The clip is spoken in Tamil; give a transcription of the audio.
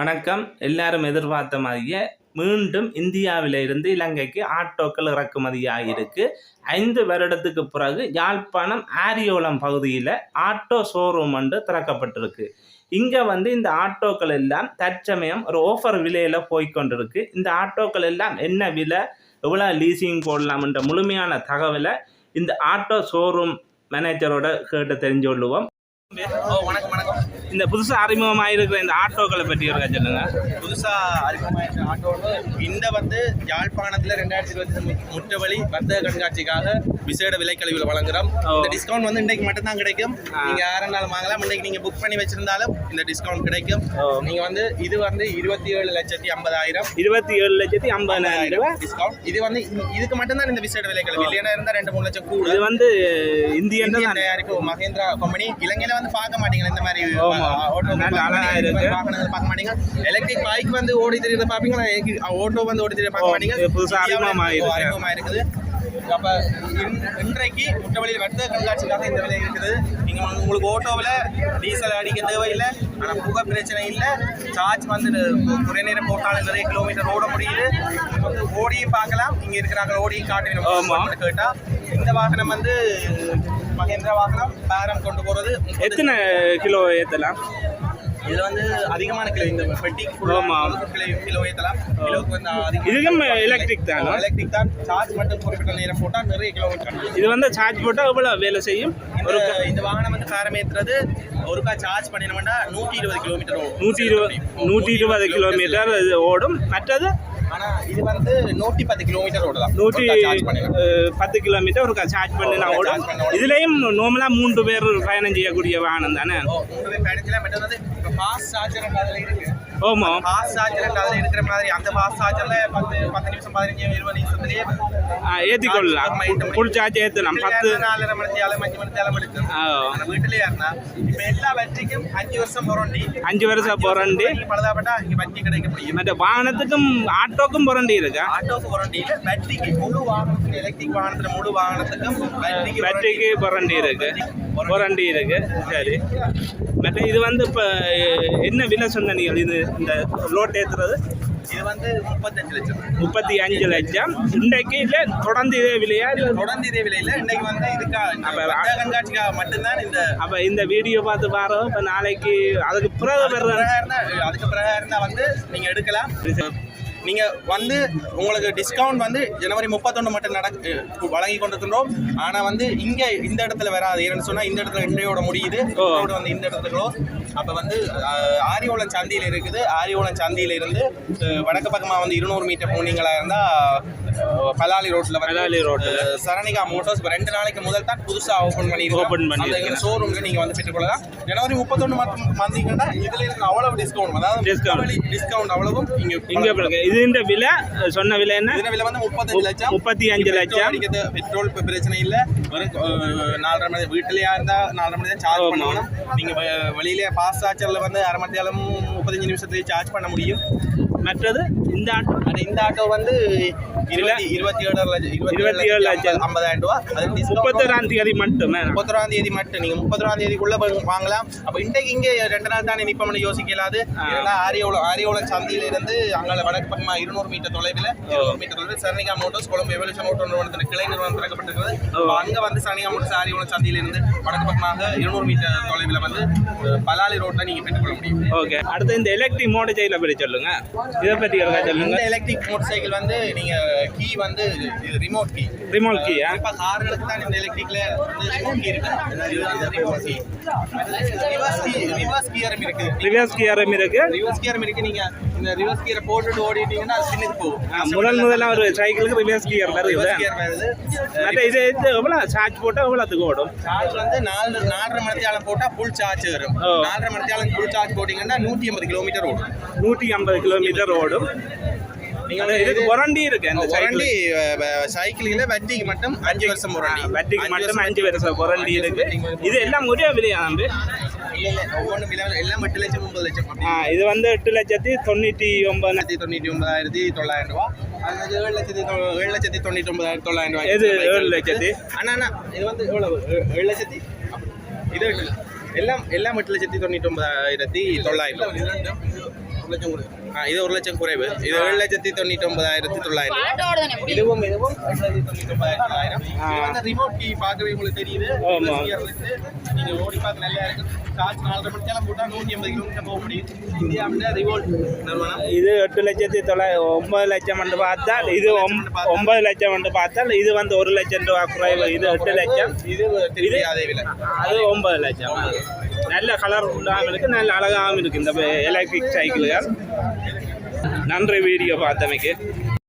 வணக்கம். எல்லாரும் எதிர்பார்த்த மாதிரியே மீண்டும் இந்தியாவில் இருந்து இலங்கைக்கு ஆட்டோக்கள் இறக்குமதியாகியிருக்கு ஐந்து வருடத்துக்கு பிறகு யாழ்ப்பாணம் ஆரியோலம் பகுதியில் ஆட்டோ ஷோரூம் ஒன்று திறக்கப்பட்டிருக்கு. இங்கே வந்து இந்த ஆட்டோக்கள் எல்லாம் தற்சமயம் ஒரு ஆஃபர் விலையில் போய்கொண்டிருக்கு இந்த ஆட்டோக்கள் எல்லாம் என்ன விலை? எவ்வளோ லீசிங் போடலாம்ன்ற முழுமையான தகவலை இந்த ஆட்டோ ஷோரூம் மேனேஜரோட கேட்டு தெரிஞ்சு கொள்ளுவோம். வணக்கம். இந்த புதுசாக அறிமுகமாயிருக்கிற இந்த ஆட்டோக்களை பற்றி ஒரு சொல்லுங்க. புதுசா அறிமுகமாயிட்ட ஆட்டோன்னு இந்த வந்து யாழ்ப்பாணத்துல ரெண்டாயிரத்தி இருபத்தி முற்றவழி வர்த்தக கண்காட்சிக்காக விசேட விலைக்கழிவுல வழங்குறோம். இந்த டிஸ்கவுண்ட் வந்து இன்றைக்கு மட்டும் தான் கிடைக்கும். ஆ. நீங்க யாரென்னாலும் வாங்கலாம். இன்றைக்கு நீங்க புக் பண்ணி வச்சிருந்தாலும் இந்த டிஸ்கவுண்ட் கிடைக்கும். ஓ. நீங்க வந்து இது வந்து இருபத்தி ஏழு லட்சத்தி ஐம்பதாயிரம். இருபத்தி ஏழு லட்சத்தி ஐம்பதாயிரம் டிஸ்கவுண்ட் இது வந்து இதுக்கு மட்டும் தான் இந்த விசேட விலைக்கழிவு. இல்லையா இருந்தா ரெண்டு மூணு லட்சம் கூட. இது வந்து இந்தியன் தயாரிப்பு மகேந்திரா கம்பெனி இலங்கையில வந்து பார்க்க மாட்டீங்க இந்த மாதிரி நல்ல இருக்கு. பார்க்க மாட்டீங்க. எலக்ட்ரிக் பைக் வந்து ஓடி தெரியறத பாப்பீங்களா ஆட்டோ வந்து ஓடி தெரிய பார்க்க மாட்டீங்க. இது புதுசா இந்தியாவுல அறிமுகமா இப்போ இருக்கு. அறிமுகமா இருக்குது அப்ப இன்- இன்றைக்கு முட்டவழியில் வர்த்தக கண்காட்சிக்காக இந்த விலை இருக்குது. நீங்க வந்து உங்களுக்கு ஓட்டோவில் டீசல் அடிக்க தேவையில்லை. ஆனா புகை பிரச்சனை இல்லை. சார்ஜ் வந்து குறை நேரம் போட்டாலும் நிறைய கிலோமீட்டர் ஓட முடியுது. வந்து ஓடியும் பார்க்கலாம். இங்க இருக்கிறாங்க ஓடியும் ஆமா. காட்டு கேட்டா இந்த வாகனம் வந்து மகேந்திரா வாகனம் பேரம் கொண்டு முப்பது- எத்தனை கிலோ ஏற்றலாம் இது வந்து அதிகமான கிலோ இந்த பெட்டி. கிலோ கிலோ ஏத்தலாம். கிலோக்கு வந்து அதிகம் எலக்ட்ரிக் தானா எலக்ட்ரிக் தான். சார்ஜ் மட்டும் குறிப்பிட்ட நேரம் போட்டா நிறைய கிலோமீட்டர் இது வந்து சார்ஜ் போட்டால் எவ்வளோ வேலை செய்யும்? இந்த இந்த வாகனம் வந்து பேரம் ஏத்துறது ஒருக்கா சார்ஜ் பண்ணினோம்னா நூற்றி இருபது கிலோமீட்டர் ஓடும். நூற்றி இருபது நூற்றி இருபது கிலோமீட்டர் ஓடும். மற்றது ஆனா இது வந்து நூற்றி பத்து கிலோமீட்டர் ஓடலாம் நூற்றி பத்து கிலோமீட்டர் ஒரு சார்ஜ் பண்ணினா ஒரு ஓடும். பண்ண. இதுலேயும் நார்மலாக மூன்று பேர் பயணம் செய்யக்கூடிய வாகனம் தானே? ஓ உங்களுக்கு பயணிச்சலாம் பட் வந்து இப்போ ஃபாஸ்ட் சார்ஜர் அதில் இருக்கு. ஓமா ஃபாஸ்ட் சார்ஜர் அதில் இருக்கிற மாதிரி அந்த ஃபாஸ்ட் சார்ஜர்ல பத்து பத்து நிமிஷம் பதினஞ்சு இருபது நிமிஷத்துலயே ஏற்றிக்கொள்ளலாம் ஃபுல் சார்ஜ் ஏற்றலாம் பத்து நாலரை மணி நேரம் அஞ்சு மணி ஆ, ஆனா வீட்டிலே இருந்தா இப்ப எல்லா பேட்டரிக்கும் அஞ்சு வருஷம் போறோண்டி அஞ்சு வருஷம் புரண்டி பழுதாப்பட்டா இங்க வட்டி கிடைக்க முடியும். மற்ற வாகனத்துக்கும் ஆட்டோக்கும் புரண்டி இருக்கா? ஆட்டோக்கு வாரண்டியில பேட்டரிக்கு முழு வாகனத்துக்கு எலக்ட்ரிக் வாகனத்துல முழு வாகனத்துக்கும் பேட்டரிக்கு பேட்டரிக்கு புரண்டி இருக்கு. புரண்டி இருக்கு. சரி. மற்ற இது வந்து இப்போ என்ன விலை சொன்ன நீங்கள் இது? இந்த லோட் ஏற்றுறது இது வந்து முப்பத்தஞ்சு லட்சம். முப்பத்தி அஞ்சு லட்சம். இன்றைக்கு இல்லை தொடர்ந்து இதே விலையா? இல்லை தொடர்ந்து இதே விலையில இன்னைக்கு வந்து இதுக்கா இந்த அப்ப கண்காட்சிக்காக மட்டும்தான் இந்த அப்போ இந்த வீடியோ பார்த்து பாருங்க இப்போ நாளைக்கு அதுக்கு பிறகு அதுக்கு தான் வந்து நீங்க எடுக்கலாம். நீங்க வந்து உங்களுக்கு டிஸ்கவுண்ட் வந்து ஜனவரி முப்பத்தொன்று மட்டும் நடக்கு வழங்கி கொண்டிருக்கின்றோம் ஆனா வந்து இங்க இந்த இடத்துல வராது ஏன்னு சொன்னா இந்த இடத்துல இன்றையோட முடியுது. இதோட வந்து இந்த இடத்துல. அப்ப வந்து ஆரியோளம் சந்தியில இருக்குது ஆரியோளம் சந்தியில இருந்து வடக்கு பக்கமா வந்து இருநூறு மீட்டர் போனீங்களா இருந்தா அஹ், பலாலி ரோட்ல வந்து பலாலி. அஹ், சரணிகா மோட்டார்ஸ் இப்ப ரெண்டு நாளைக்கு முதல் தான் புதுசா ஓபன் பண்ணி Open பண்ணியிருக்காங்க. ஷோரூம்ல நீங்க வந்து பெற்றுக்கொள்ளலாம் ஜனவரி முப்பத்தொன்று மட்டும் வந்தீங்கன்னா இதுல இருக்கு அவ்வளவு டிஸ்கவுண்ட் அதாவது. டிஸ்கவுண்ட் அவ்வளவும் இங்க இங்கே பிறகு இது இந்த விலை சொன்ன விலை என்ன? விலை வந்து முப்பத்தஞ்சு லட்சம். முப்பத்தி அஞ்சு லட்சம். பெட்ரோல் பிரச்சனை இல்ல. வெறும் நாலரை மணி வீட்டுலயா இருந்தா நாலரை மணி தான் சார்ஜ். பண்ணணும். நீங்க வெ- வெளியில பாஸ் சார்ஜர்ல வந்து அரை மணி நேரம் முப்பத்தஞ்சு நிமிஷத்துலயே சார்ஜ் பண்ண முடியும். மற்றது இந்த ஆட்டோ. இந்த ஆட்டோ வந்து இருபத்தி ஏழு லட்சம் இருபத்தி ஏழு லட்சம். ஐம்பதாயிரம் டிஸ்கவுண்ட் முப்பத்தொராம் தேதி மட்டுமே. முப்பத்தொராம் தேதி மட்டும். நீங்க முப்பத்தொராம் தேதிக்குள்ள வாங்கலாம். அப்ப இன்றைக்கு இங்க ரெண்டு நாள் தானே நிப்பம்னு யோசிக்க இயலாது ஆ. ஏன்னா ஆரியோளம் ஆரியோளம் சந்தையில இருந்து அங்கால வடக்கு பக்கமா இருநூறு மீட்டர் தொலைவில் இருநூறு மீட்டர் தொலைவில் Saranika motors Colombo evolution auto நிறுவனத்தின் கிளை நிறுவனம் திறக்கப்பட்டிருக்கிறது. அங்க வந்து சரணிகா மோட்டர்ஸ் ஆரியோளம் சந்தையில இருந்து வடக்கு பக்கமாக இருநூறு மீட்டர் தொலைவில் வந்து பலாலி ரோட்ல நீங்க பெற்றுக்கொள்ள முடியும். ஓகே. அடுத்து இந்த எலக்ட்ரிக் மோட்டர் சைக்கிளை பற்றி சொல்லுங்க. இதை பற்றி சொல்லுங்க இந்த எலக்ட்ரிக் மோட்டர் சைக்கிள் வந்து நீங்க கீ வந்து ரிமோட் கீ ரிமோட் கீயா இப்ப கார்களுக்கு தான் இந்த எலக்ட்ரிக்ல ரிமோட் கீ இருக்கு. இது வந்து remote key reverse key reverse இருக்கு. ரிவர்ஸ் கியரும் இருக்கு. ரிவர்ஸ் கியரும் இருக்கு. நீங்க இந்த ரிவர்ஸ் கியரை போட்டுட்டு ஓடிட்டீங்கன்னா பின்னுக்கு போகும். முதல் முதல்ல ஒரு சைக்கிளுக்கு ரிவர்ஸ் கியர் வருது மற்ற இது இது எவ்வளோ? சார்ஜ் போட்டால் எவ்வளோத்துக்கு ஓடும்? சார்ஜ் வந்து நாலு நாலரை மணித்தியாலம் போட்டா ஃபுல் சார்ஜ் வரும். நாலரை மணித்தியாலம் ஃபுல் சார்ஜ் போட்டீங்கன்னா நூற்றி ஐம்பது கிலோமீட்டர் ஓடும். நூற்றி ஐம்பது கிலோமீட்டர் ஓடும். இதுக்கு வாரண்டி இருக்கு சைக்கிள் வாரண்டி சைக்கிளில் வட்டிக்கு மட்டும் அஞ்சு வருஷம் வாரண்டி வட்டிக்கு மட்டும் அஞ்சு வருஷம் வாரண்டி இருக்கு. இது எல்லாம் ஒரே விலையா இது வந்து எட்டு லட்சத்தி தொண்ணூற்றி ஒன்பது லட்சத்தி தொண்ணூற்றி ஒன்பதாயிரத்தி தொள்ளாயிரம் ரூபா. ஏழு லட்சத்தி ஏழு லட்சத்தி தொண்ணூற்றி ஒன்பதாயிரத்தி தொள்ளாயிரம் ரூபாய் எது ஏழு லட்சத்தி? அண்ணா அண்ணா இது வந்து எவ்வளவு? ஏழு லட்சத்தி? இது எல்லாம் எல்லாம் எட்டு லட்சத்தி தொண்ணூற்றி ஒன்பதாயிரத்தி தொள்ளாயிரம் இது ஒரு லட்சம் குறைவு. இது ஏழு லட்சத்தி தொண்ணூற்றி ஒன்பதாயிரத்தி தொள்ளாயிரம் இதுவும் இதுவும் ஏழு லட்சத்தி தொண்ணூற்றி ஒன்பதாயிரத்தி தொள்ளாயிரம் இது வந்து ரிமோட் கீ பார்க்கவே உங்களுக்கு தெரியுது. ஓடி பார்க்க நல்லா இருக்கு சார்ஜ் நாலரை மணி நேரம் போட்டால் நூற்றி ஐம்பது கிலோமீட்டர் போக முடியும். இந்தியாவில் ரிவோல்ட் நிறுவனம். இது எட்டு லட்சத்தி தொள்ளாயிரம் ஒன்பது லட்சம் என்று பார்த்தால் இது ஒன்பது லட்சம் என்று பார்த்தால் இது வந்து ஒரு லட்சம் ரூபா குறைவு. இது எட்டு லட்சம். இது திருப்பி அதே விலை. அது ஒன்பது லட்சம். நல்ல கலர்ஃபுல்லாகவும் இருக்கு நல்ல அழகாகவும் இருக்கு இந்த எலக்ட்ரிக் சைக்கிள்கள் நன்றி வீடியோ பார்த்தமைக்கு.